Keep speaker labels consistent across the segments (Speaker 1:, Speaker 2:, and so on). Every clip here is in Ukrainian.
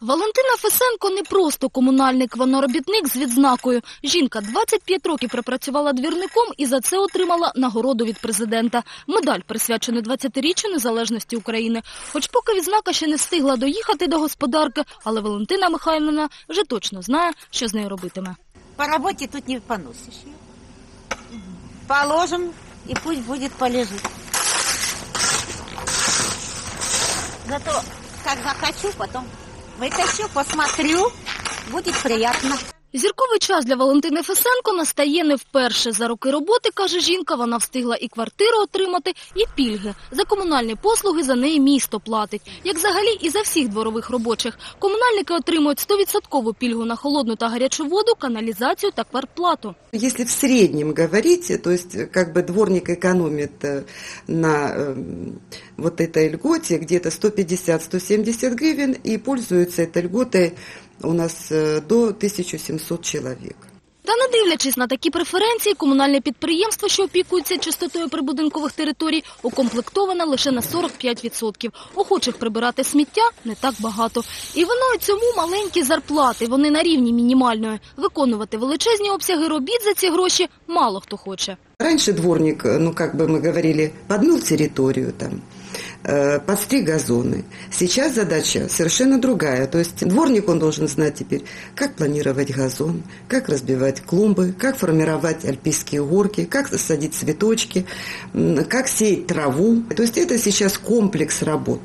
Speaker 1: Валентина Фесенко не просто комунальник, вона з відзнакою. Жінка 25 років пропрацювала двірником і за це отримала нагороду від президента. Медаль присвячений 20-річчю незалежності України. Хоч поки відзнака ще не встигла доїхати до господарки, але Валентина Михайлівна вже точно знає, що з нею робитиме.
Speaker 2: По работе тут не поносишь ее. Положим, и пусть будет полежит. Зато, как захочу, потом вытащу, посмотрю, будет приятно.
Speaker 1: Зірковий час для Валентини Фесенко настає не вперше. За роки роботи, каже жінка, вона встигла і квартиру отримати, і пільги. За комунальні послуги за неї місто платить. Як взагалі і за всіх дворових робочих. Комунальники отримують 100% пільгу на холодну та гарячу воду, каналізацію та квартплату.
Speaker 3: Если в среднем говорить, то есть э, как бы дворник экономит э, на э, вот этой льготе где-то 150-170 гривен и пользуется этой льготой у нас э, до 1700 человек.
Speaker 1: Та не дивлячись на такі преференції, комунальне підприємство, що опікується чистотою прибудинкових територій, укомплектоване лише на 45%. Охочих прибирати сміття не так багато. І виною цьому маленькі зарплати, вони на рівні мінімальної. Виконувати величезні обсяги робіт за ці гроші мало хто хоче.
Speaker 3: Раньше дворник, э, ну как бы мы говорили, подмыл территорию там, Э, подстриг газоны. Сейчас задача совершенно другая. То есть дворник, он должен знать теперь, как планировать газон, как разбивать клумбы, как формировать альпийские горки, как садить цветочки, как сеять траву. То есть это сейчас комплекс работ,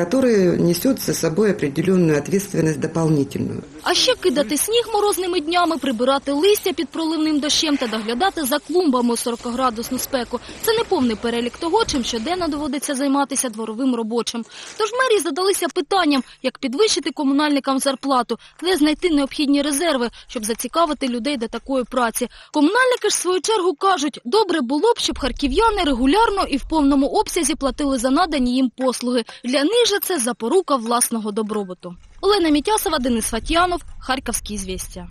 Speaker 3: который несет за собой определенную ответственность дополнительную.
Speaker 1: А ще кидати сніг морозними днями, прибирати листя під проливним дощем та доглядати за клумбами у 40-градусну спеку. Це не повний перелік того, чим щоденно доводиться займатися дворовим робочим. Тож мерії задалися питанням, як підвищити комунальникам зарплату, де знайти необхідні резерви, щоб зацікавити людей до такої праці. Комунальники ж в свою чергу кажуть, добре було б, щоб харків'яни регулярно і в повному обсязі платили за надані їм послуги. Для них же це запорука власного добробуту. Олена Мітясова, Денис Фатьянов, Харківські звістя.